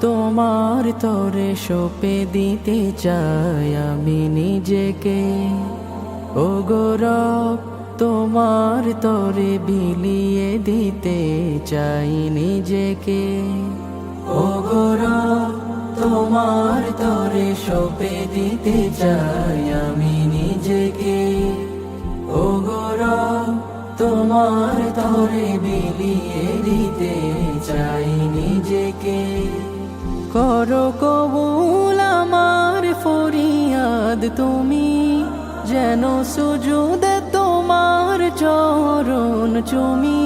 তোমার তরে সপে দিতে চাই আমি নিজেকে। ও গৌরব তোমার তরে বিলিয়ে দিতে চাই নিজেকে। ও গৌরব তোমার তরে সপে দিতে চাই আমি নিজেকে। ও গৌরব তোমার তরে বিলিয়ে দিতে চাই নিজেকে। করো কবুল আমার ফরিয়াদ তুমি, যেন সুজুদ তোমার চরণ চুমি।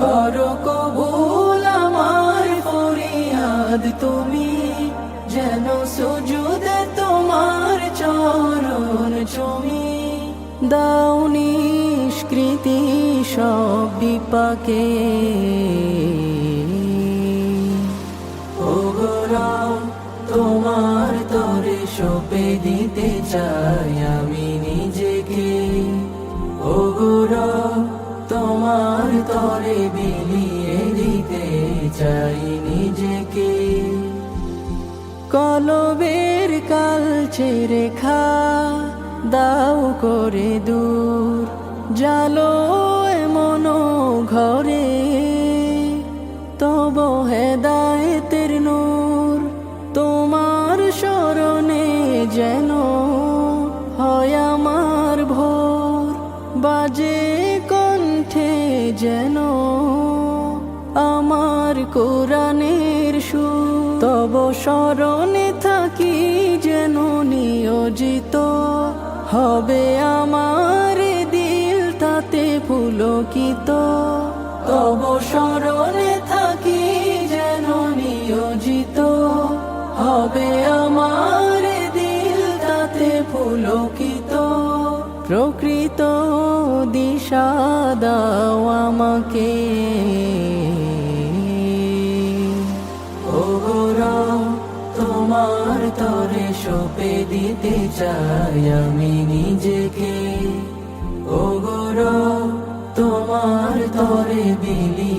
করো কবুল আমার ফরিয়াদ তুমি, যেন সুজুদ তোমার চরণ চুমি। দাও নিষ্কৃতি সব বিপাকে। সপে দিতে চাই আমি নিজেকে। ও গৌরব তোমার তরে বিলিয়ে দিতে চাই নিজেকে। কলবের কালচে রেখা দাও করে দূর জালো এমন ঘরে। তব হেদায়েতের যেন হয় আমার ভোর, বাজে কণ্ঠে যেন আমার কোরআনের সুর। তব স্মরণে থাকি যেন নিয়োজিত, হবে আমার দিল তাতে পুলকিত। তব স্মরণে দিশা দাও আমাকে। ও গৌরব তোমার তরে সপে দিতে চাই আমি নিজেকে। ও গৌরব তোমার তরে বিলিয়ে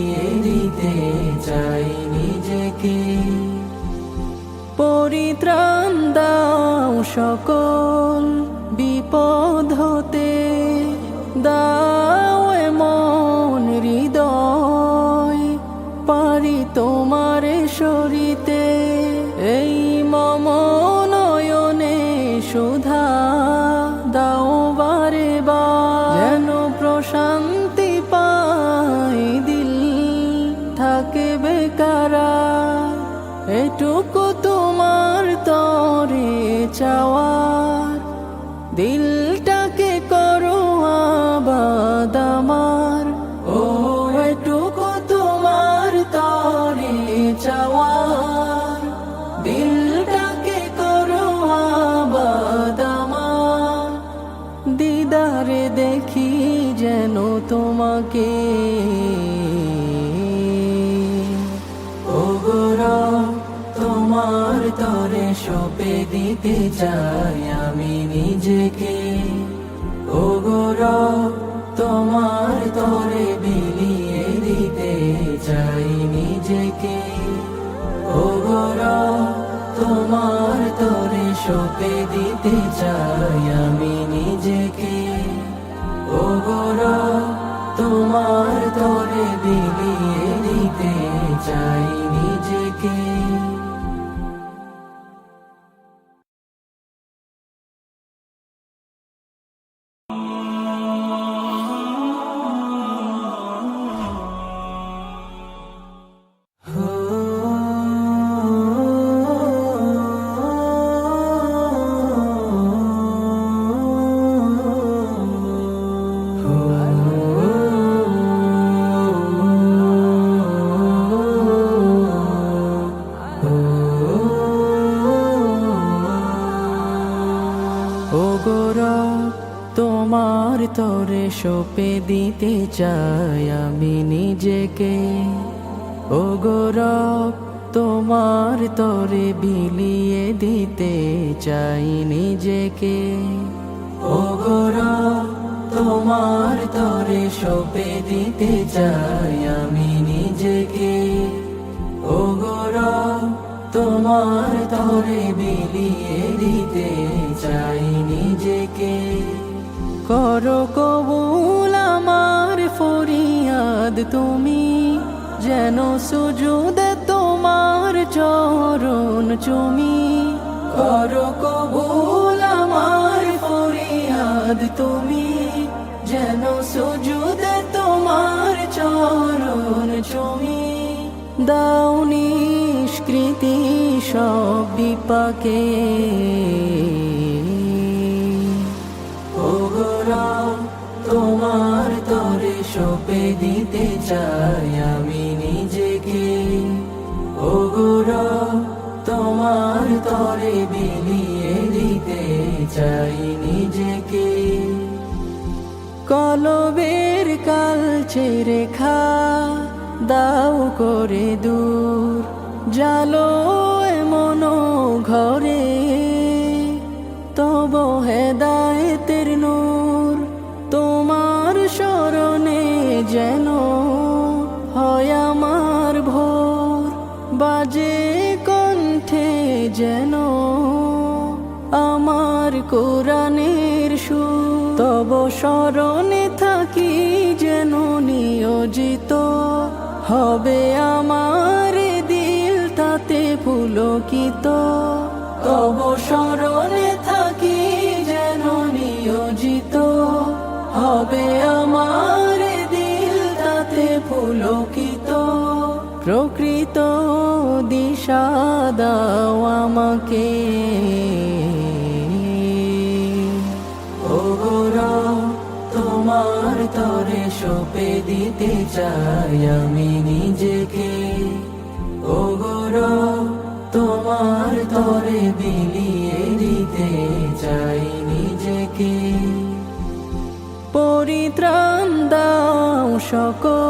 এটুকু তোমার তরে চাওয়ার। দিলটাকে করো আবাদ ও, এটুকু তোমার তরে চাওয়ার। দিলটাকে করো আবাদ দিদারে দেখি যেন তোমাকে। সপে দিতে চাই আমি নিজেকে। ও গৌরব তোমার তরে বিলিয়ে দিতে চাই নিজেকে। ও গৌরব তোমার তরে সপে দিতে চাই আমি নিজেকে। ও গৌরব তোমার তরে বিলিয়ে তরে সপে দিতে চাই আমি নিজেকে। ও গৌরব তোমার তরে বিলিয়ে দিতে চাই নিজেকে। ও গৌরব তোমার তরে সোপে দিতে চাই আমি নিজেকে। ও গৌরব তোমার তরে বিলিয়ে দিতে চাই নিজেকে। করো কবুল আমার ফরিয়াদ তুমি, যেন সুজুদ তোমার চরণ চুমি। করো কবুল আমার ফরিয়াদ তুমি, যেন সুজুদ তোমার চরণ চুমি। দাও নিষ্কৃতি সব বিপাকে। ওগোরা তোমার তরে সপে দিতে চাই আমি নিজেকে। ওগোরা তোমার তরে বিলিয়ে দিতে চাই নিজেকে। কলবের কালচে রেখা দাও করে দূর। জালো এমন ঘরে কোরআনের সু তব স্মরণে থাকি যেন নিয়োজিত। হবে আমার দিল তাতে পুলকিত। তব স্মরণে থাকি যেন নিয়োজিত। হবে আমার দিল তাতে পুলকিত। প্রকৃত দিশা দাও আমাকে। তরে সপে দিতে চাই আমি নিজেকে। ওগোরা তোমার তরে বিলিয়ে দিতে চাই নিজেকে। পরিত্রাণ দাও সকল